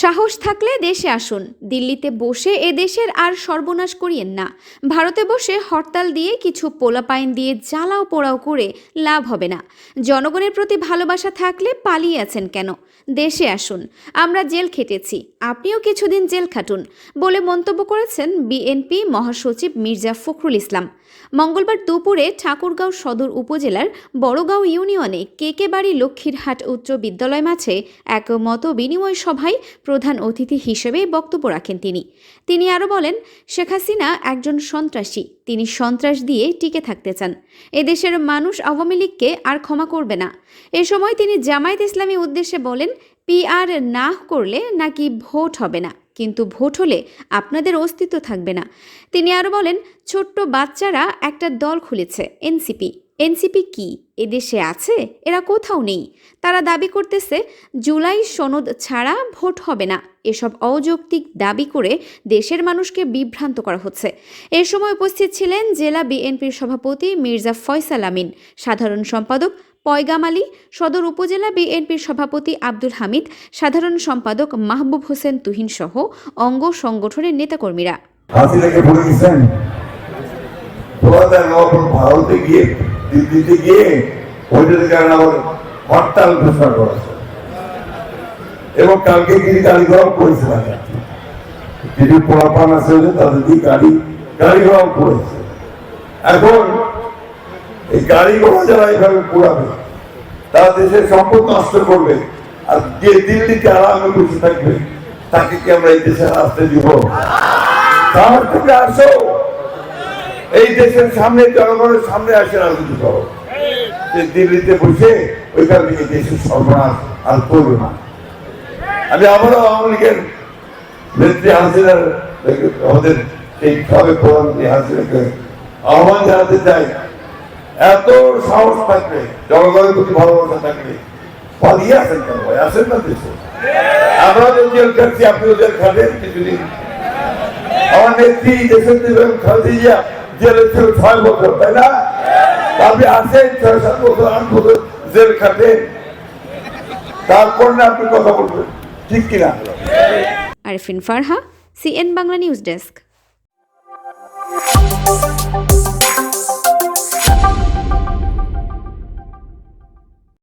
সাহস থাকলে দেশে আসুন। দিল্লিতে বসে এ দেশের আর সর্বনাশ করিয়েন না। ভারতে বসে হরতাল দিয়ে কিছু পোলাপাইন দিয়ে জ্বালাও পোড়াও করে লাভ হবে না। জনগণের প্রতি ভালোবাসা থাকলে পালিয়ে আছেন কেন? দেশে আসুন। আমরা জেল খেটেছি। আপনিও কিছুদিন জেল খাটুন বলে মন্তব্য করেছেন বিএনপি মহাসচিব মির্জা ফখরুল ইসলাম। মঙ্গলবার দুপুরে ঠাকুরগাঁও সদর উপজেলার বড়গাঁও ইউনিয়নে কেকেবাড়ি লক্ষ্মীরহাট উচ্চ বিদ্যালয় মাঠে এক মত বিনিময় সভায় প্রধান অতিথি হিসেবে বক্তব্য রাখেন তিনি। তিনি আরও বলেন, শেখ হাসিনা একজন সন্ত্রাসী। তিনি সন্ত্রাস দিয়ে টিকে থাকতে চান। এদেশের মানুষ আওয়ামী লীগকে আর ক্ষমা করবে না। এ সময় তিনি জামায়াত ইসলামী উদ্দেশ্যে বলেন, পিআর না করলে নাকি ভোট হবে না। কিন্তু ভোট হলে আপনাদের অস্তিত্ব থাকবে না। তিনি আরও বলেন, ছোট্ট বাচ্চারা একটা দল খুলেছে, এনসিপি। এনসিপি কি? এদেশে আছে? এরা কোথাও নেই। তারা দাবি করতেছে, জুলাই সনদ ছাড়া ভোট হবে না। এসব অযৌক্তিক দাবি করে দেশের মানুষকে বিভ্রান্ত করা হচ্ছে। এ সময় উপস্থিত ছিলেন জেলা বিএনপির সভাপতি মির্জা ফয়সাল আমিন, সাধারণ সম্পাদক পয়গাম আলী, সদর উপজেলা বিএনপির সভাপতি আব্দুল হামিদ, সাধারণ সম্পাদক মাহবুব হোসেন তুহিন সহ অঙ্গ সংগঠনের নেতাকর্মীরা। তোমাদের নগর ভারতে গিয়ে, দিল্লিতে গিয়ে ওইটার কারণে আবার হরতাল ঘোষণা করেছে। এবং কালকে গিরি গাড়ি ঘোড়া করেছে কিছু পোলাপান আছে তাদের দিয়ে গাড়ি গাড়ি ঘোড়াও করেছে। এখন এই গাড়ি ঘোড়া যারা এইভাবে পোড়াবে, তারা দেশের সম্পদ নষ্ট করবে। আর যে দিল্লিতে আরামে বসে থাকবে, তাকে কি আমরা এই দেশের আসতে দিব শহর থেকে আসো। এই দেশের সামনে, জনগণের সামনে আসে রাজনীতি করো। দিল্লিতে বসে ওইখানে এই দেশের সর্বনাশ আর করবে না। আমি আবারও আওয়ামী লীগের নেত্রী হাসিনার আমাদের এই সবে প্রধানমন্ত্রী হাসিনাকে আহ্বান জানাতে চাই। এত সাহস থাকবে, জনগণের প্রতি ভালোবাসা থাকবে। পালিয়ে আসেন কেন ভাই? আসেন না দেশে। আমরা তো জেল খাচ্ছি, আপনিও জেল খাবেন কিছুদিন। আমার নেত্রী দেশের খাদিজা জেলে ছিল ছয় বছর, তাই না? আপনি আসেন, ছয়, সাত বছর, আট বছর জেল খাটেন। তারপর না আপনি কথা বলবেন, ঠিক কিনা? Arfin Farha, CN Bangla news desk.